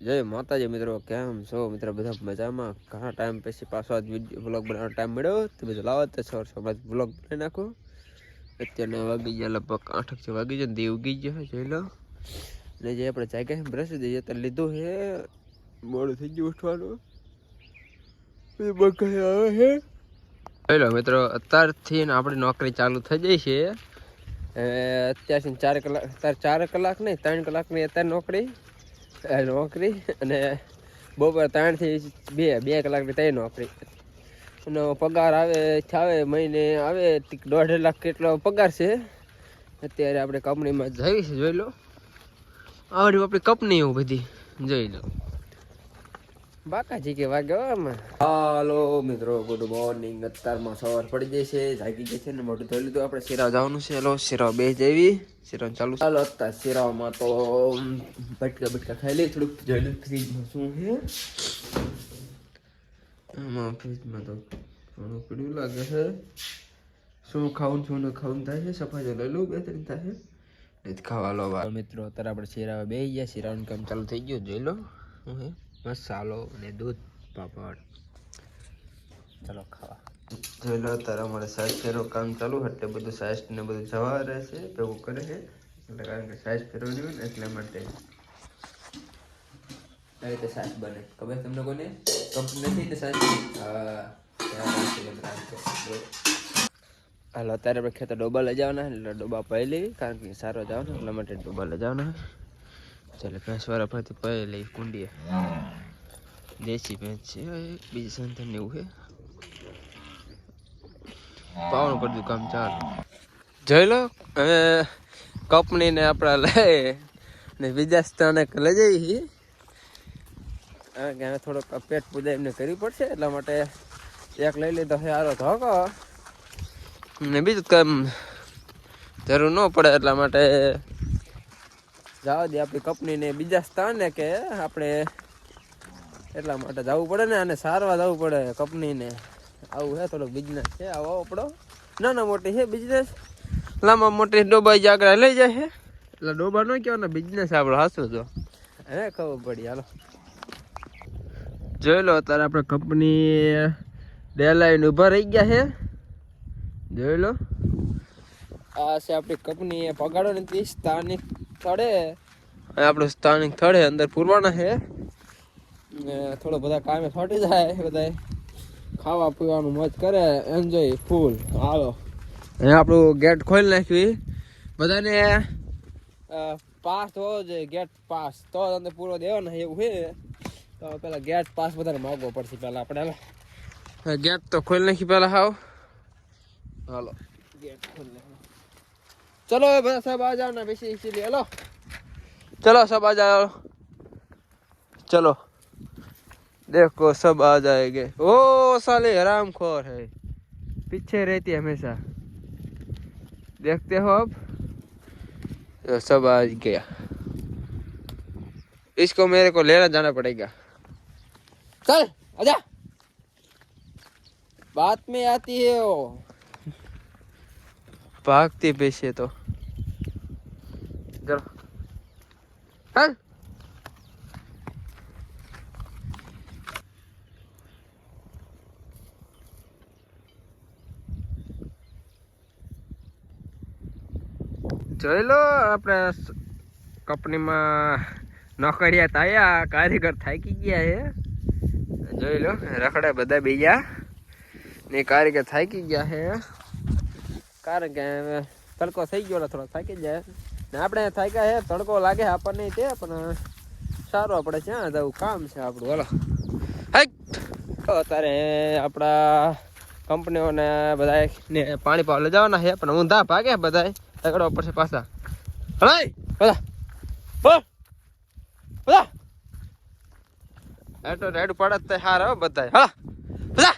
જય માતાજી મિત્રો, કેમ છો? મિત્રો, બધા મજામાં? ઘણા ટાઈમ પછી પાછો આજ બ્લોગ બનાવવાનો ટાઈમ મળ્યો. તો બધું લાવો તો સવાર સવાર બ્લોગ બનાવી નાખો. અત્યારના વાગી ગયા, લગભગ આઠક છે વાગી જાય ને દી ઉગી ગયો છે જોઈ લો. ને જે આપણે જાગ્યા બ્રશ દઈએ તો લીધું છે, મોડું થઈ ગયું ઉઠવાનું. બકાઈ આવે છે. જોઈ લો મિત્રો, અત્યારથી આપણી નોકરી ચાલુ થઈ જાય છે. અત્યારથી ચાર કલાક, અત્યારે ચાર કલાક નહીં, ત્રણ કલાકની અત્યારે નોકરી. નોકરી અને બપોર ત્રણથી બે બે કલાકની ત્રણ નોકરી. અને પગાર આવે આવે મહિને આવે દોઢ લાખ કેટલો પગાર છે. અત્યારે આપણે કંપનીમાં જઈશ જોઈ લો. આવડી આપણી કંપની એવું બધી, જોઈ લો. બાકાજી કે વાગ્યો આમાં. હાલો મિત્રો ગુડ મોર્નિંગ અત્યારમાં સવાર પડી છે, જાગી જશે છે ને મોટું ધોઈ લીધું. આપણે શિરાવ જવાનું છે. હેલો, શિરાવ બે જેવી શિરાવ ચાલુ ચાલો અત્યારે શિરાવમાં તો બટકા બટકા ખાઈ લઈ, થોડુંક જોઈ લઉં ફ્રીજમાં શું છે. આમાં ફ્રીજમાં તો ઘણું પીડ્યું લાગે છે. શું ખાવું શું ન ખાવું થાય છે, સફાઈ લઈ લઉં, બે ત્રણ થાય છે. ખાવા લો મિત્રો, અત્યારે આપણે શિરાવા બે ગયા. શિરાવાનું કામ ચાલુ થઈ ગયું, જોઈ લો. છે? મસાલો અને દૂધ પાપડ. ચાલો ખાવા. જોઈ લો તારા અમારે સાઈઝ ફેરો કામ ચાલુ એટલે બધું સાઈઝ ને બધું જવા રહે છે ભેગું કરે છે. એટલે કારણ કે સાઈઝ ફેરવવાની નહીં ને એટલા માટે. આ રીતે સાઈઝ બને. ખબર તમને કોને કપ નથી ને સાઈઝ હાલો અત્યારે આપણે ખેતર ડોબા લઈ જવાના એટલે ડોબા પહેલી કારણ કે સારો જવાનો એટલા માટે ડોબા લઈ જવાના ચાલે ભેંસ વાળા ભાઈ પાઈ લઈ કુંડીએ. દેશી ભેંસ છે, બીજી સંતાન એવું છે. પાવણું કરી કામ ચાલુ. જોઈ લો, હવે કંપનીને આપણા લઈ ને બીજા સ્થાને લઈ જઈએ છીએ. કારણ કે થોડોક પેટ પૂજા એમને કરવી પડશે, એટલા માટે એક લઈ લીધો છે આરો ધોકો. ને બીજું કામ જરૂર ન પડે, એટલા માટે જવા દે આપણી કંપનીને બીજા સ્થાને કે આપણે એટલા માટે જવું પડે ને અને સારવા જવું પડે કંપનીને આવું છે થોડોક બિઝનેસ છે આવો આપણો. નાના મોટી છે બિઝનેસ લાંબા મોટી ડોબાઈ જાગરા લઈ જાય છે એટલે ડોબા ન ને બિઝનેસ આપણો હાસું તો હે ખબર પડી હાલો. જોઈ લો અત્યારે આપણે કંપની ડેલાઈન ઊભા રહી ગયા છે જોઈ લો. આ છે આપણી કંપની પગાડો ને ત્રીસ સ્થાનિક સ્થળે આપણું સ્થાનિક સ્થળે અંદર પૂરવાના છે. થોડો બધા કામે ફાટી જાય બધા ખાવા પીવાનું મોજ કરે. એન્જોય ફૂલ હાલો. અહીંયા આપણું ગેટ ખોલી નાખ્યું. બધાને પાસ હોવો જોઈએ ગેટ પાસ તો જ અંદર પૂરો દેવાનો એવું છે. તો પેલા ગેટ પાસ બધાને માગવો પડશે પેલા આપણે ગેટ તો ખોલી નાખી પેલા હાવ. હાલો. ગેટ ખોલી નાખ્યું. चलो सब आ जाओ ना वैसे इसीलिए हेलो। चलो सब आ जाओ। चलो। देखो सब आ जाएँगे। ओ साले हराम खोर है। पीछे रहती है हमेशा। देखते हो अब? तो सब आ गया। इसको मेरे को लेना जाना पड़ेगा। चल आजा। बात में आती है वो। ભાગતી બેસીએ તો. જોઈ લો, આપણે કંપનીમાં નોકરિયા તાયા કારીગર થાકી ગયા છે. જોઈ લો, રખડા બધા બીજા ને કારીગર થાકી ગયા હે કારણ કે તડકો થઈ ગયો એટલે થોડો થાકી જાય. ને આપણે થાક્યા છે, તડકો લાગે આપણને તે, પણ સારું આપણે ક્યાં જવું? કામ છે આપણું. હલો. હાઈટ. અત્યારે આપણા કંપનીઓને બધા ને પાણી પાવા જવાના છે, પણ ઊંધા ભાગે બધા તગડવા પડશે પાછા. હલાય. બધા. હો બધા. એટો રેડ પડત તે હાર બધા હા બધા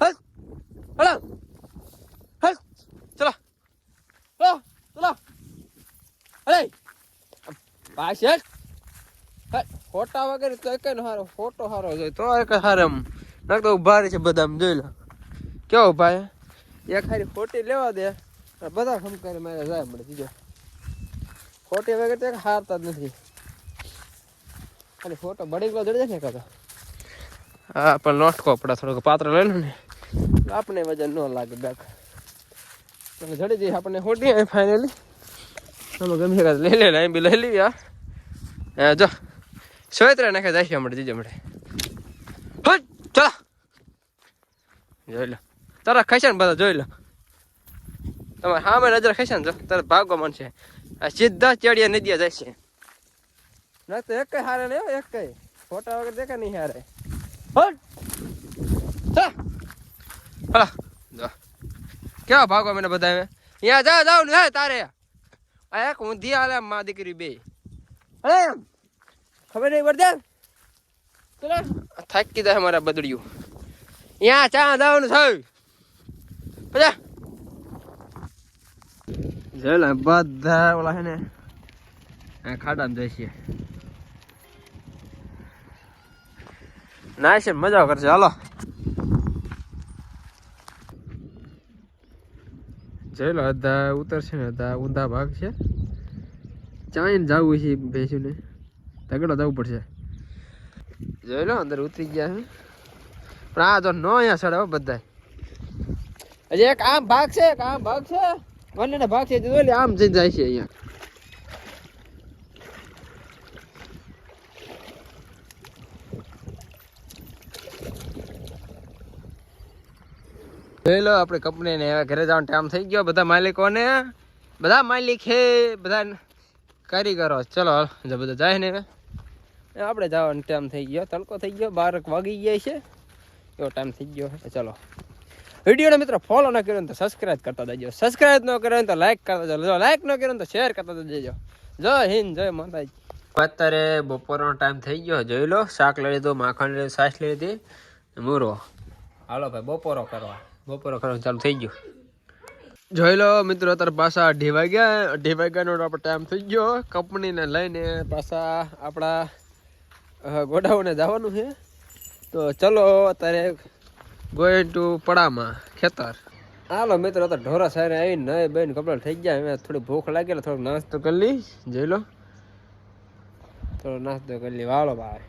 હલ હલો હલ ચલો ચલો ચલો અરે પાછળ ફોટા વગર તો એક હારો, ફોટો હારો જોઈએ તો એક હારે એમ નાખ તો ઊભા રહે છે બધા જોઈ લો. કેવો ભાઈ? એક હારી ફોટી લેવા દે. બધા ફોન ખમકારે મારે જાય મળે, બીજો. ખોટી વગર તો હારતા જ નથી. ખાલી ફોટો બળી ગયો જડે ને કાકા? હા, પણ લોટકો પડે થોડોક પાત્ર લઈ લો ને. આપણે વજન ન લાગે બેક. જડી જઈએ આપણને ખોટી ફાઇનલી તમે ગમે લઈ લે લાઈન બી લઈ લેવી હા. જો સોયત્રા નાખે જાય હમણાં જીજે હટ ચલો. જોઈ લો. તારા ખાશે ને બધા જોઈ લો. તમારે સામે નજર ખાશે ને જો તારે ભાગવા છે. આ સીધા ચડિયા નદીયા જાય છે. ના તો એક કઈ હારે નહીં એક કઈ ફોટા વગર દેખા નહીં હારે. કેવા ભાગવા મને બધા અહીંયા જા જાવ ને તારે. આ એક ઊંધી હાલે મા દીકરી બે. અરે ખબર નહીં પડતી ચલો. થાકી જાય મારા બદડ્યું. અહીંયા ચા જવાનું થયું. બધા જેલા બધા ઓલા છે ને આ ખાડામાં જાય ના છે મજા કરશે હાલો. જોઈ લો અધા ઉતરશે ને અધા ઊંધા ભાગ છે. ચાઈને જવું છે ને તગડો જવું પડશે. જોઈ લો, અંદર ઉતરી ગયા છે. પણ આ તો નો અહીંયા સડે બધા હજી એક આમ ભાગ છે, એક આમ ભાગ છે. બંને ભાગ છે જોઈ લે, આમ જઈને જાય છે અહીંયા. જોઈ લો આપણે કંપનીને હવે ઘરે જવાનો ટાઈમ થઈ ગયો. બધા માલિકોને બધા માલિક હે બધા કારીગરો. ચલો જો બધા જાય ને હવે. એ આપણે જવાનો ટાઈમ થઈ ગયો. તડકો થઈ ગયો બાર વાગી ગયા છે. એવો ટાઈમ થઈ ગયો ચલો. વિડીયોને મિત્રો ફોલો ન કર્યો ને તો સબસ્ક્રાઇબ કરતા દેજો સબસ્ક્રાઇબ ન કર્યો ને તો લાઈક કરતા દેજો જો લાઈક ન કર્યો તો શેર કરતા દેજો જય હિન્દ જય માતાજી. અત્યારે બપોરનો ટાઈમ થઈ ગયો. જોઈ લો શાક લઈ લીધું માખણ લીધું છાશ લઈ લીધી. મૂરો. હાલો ભાઈ બપોરો કરવા. બપોરો કરવાનું ચાલુ થઈ ગયું. જોઈ લો મિત્રો, અત્યારે પાછા અઢી વાગ્યા અઢી વાગ્યાનો આપણો ટાઈમ થઈ ગયો. કંપનીને લઈને પાછા આપણા ગોડાઉને જવાનું છે. તો ચલો અત્યારે ગોઈન ટુ પડામાં, ખેતર. હાલો મિત્રો તો ઢોરા સાહેબ આવીને નહીં બેન કપડા થઈ ગયા. હવે થોડી ભૂખ લાગેલા થોડોક નાસ્તો કરી લઈ જોઈ લો. થોડો નાસ્તો કરી લઈ. વાળો ભાઈ.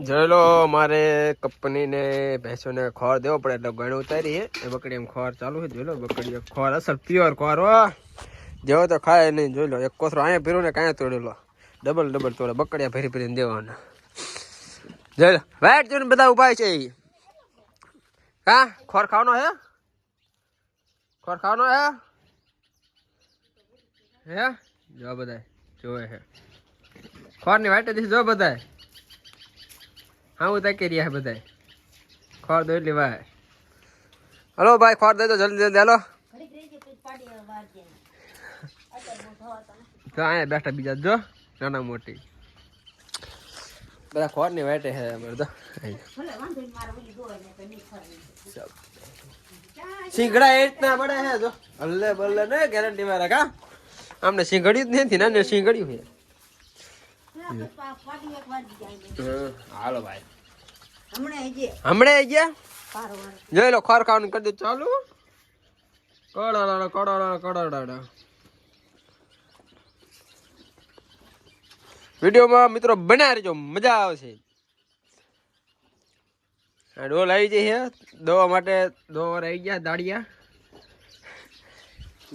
જોઈ લો મારે કંપનીને ભેંસોને ખોર દેવો પડે એટલે ગણ ઉતારી એ બકડી એમ ખોર ચાલુ છે, જોઈ લો બકડી ખોર અસલ પ્યોર ખોર જેવો તો ખાય નહીં, જોઈ લો, એક કોથરો અહીંયા ભીરું ને કાંઈ તોડેલો ડબલ ડબલ તોડે બકડિયા ભરી ભરીને દેવાના. જોઈ લો, વાઈટ જોઈને બધા ઊભા છે એ હા ખોર ખાવાનો હે? ખોર ખાવાનો હે? હે? જો બધા જોવે હે. ખોરની વાટે દીધી જો બધા હા ઉતા કરી રહ્યા બધા ખોર દો એટલી ભાઈ હલો ભાઈ ખોર દઈ દો જલ્દી જલ્દી હાલો. તો અહીંયા બેઠા બીજા જો નાના મોટી. બધા ખોરની વાટે હે અમારે તો. સિંગડા એ રીતના પડે હે જો. હલ્લે બલ્લે ને ગેરંટી વાળા કા આમને સિંગડ્યું જ નથી ને સિંગડ્યું છે. હાલો ભાઈ. હમણે ગયા? જોઈ લો ખોર ખાવાનું કરી દે. ચાલુ? કડાડા કડાડા કડાડા વિડીયોમાં મિત્રો બના રહેજો. મજા આવશે. ડોલ આવી જઈ છે દોવા માટે દોવા આવી ગયા દાળિયા.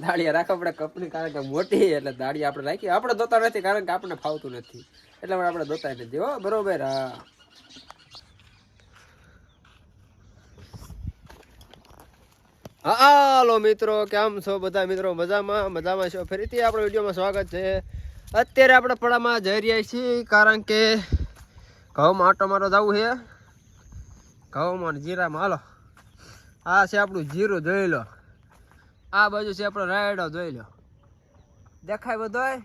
દાળિયા રાખવા પડે કંપની કારણ કે મોટી એટલે દાળિયા આપણે રાખીએ. આપણે દોતા નથી કારણ કે આપણને ફાવતું નથી. એટલે માટે આપણે દોતા નથી, હો, બરોબર, હા. હાલો મિત્રો, કેમ છો બધા મિત્રો? મજામાં મજામાં છો? ફરીથી આપણા વિડીયોમાં સ્વાગત છે. અત્યારે આપણે પડામાં જઈ રહ્યા છીએ, કારણ કે ઘઉંમાં આટો મારો જવું છે. ઘઉંમાં જીરામાં, હાલો. આ છે આપણું જીરું જોઈ લો. આ બાજુ છે આપણો રાયડો જોઈ લો. દેખાય બધોય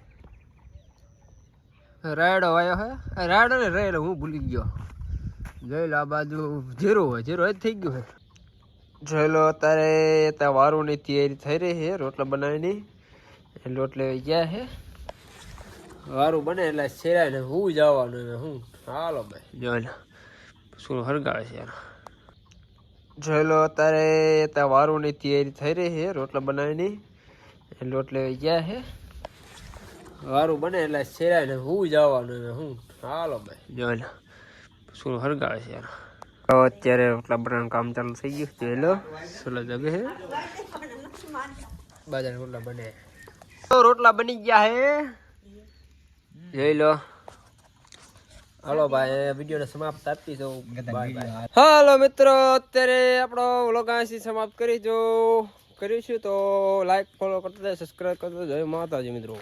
રાયડો વાયો હે? રાયડો ને રેડો હું ભૂલી ગયો. જોઈ લો આ બાજુ જીરું હોય હોય જ થઈ ગયું હે. જોયેલો અત્યારે ત્યાં વારુની તૈયારી થઈ રહી છે, રોટલા બનાવીની. લોટ લેવા ગયા છે વારું બને એટલે શેરાય ને હું જવાનું હું? હાલો ભાઈ જોઈ લો શું હરગાવે છે જોઈ અત્યારે ત્યાં વારુની તૈયારી થઈ રહી છે, રોટલા બનાવીની. લોટ લેવા ગયા છે વારું બને એટલે શેરાય ને હું જવાનું હું હાલો ભાઈ. જોઈ લો. શું હરગાવે છે યાર અત્યારે રોટલા બનાવવાનું કામ ચાલુ થઈ ગયું. જોઈ લો. સોલા જગે હે બાજાર રોટલા બને. તો રોટલા બની ગયા હે. જોઈ લો. હાલો ભાઈ વિડીયોને સમાપ્ત આપી દઉં હાલો મિત્રો અત્યારે આપણો વ્લોગ અહીંથી સમાપ્ત કરીશું કરીશું તો લાઈક ફોલો કરતા સબસ્ક્રાઈબ કરતા જય માતાજી મિત્રો.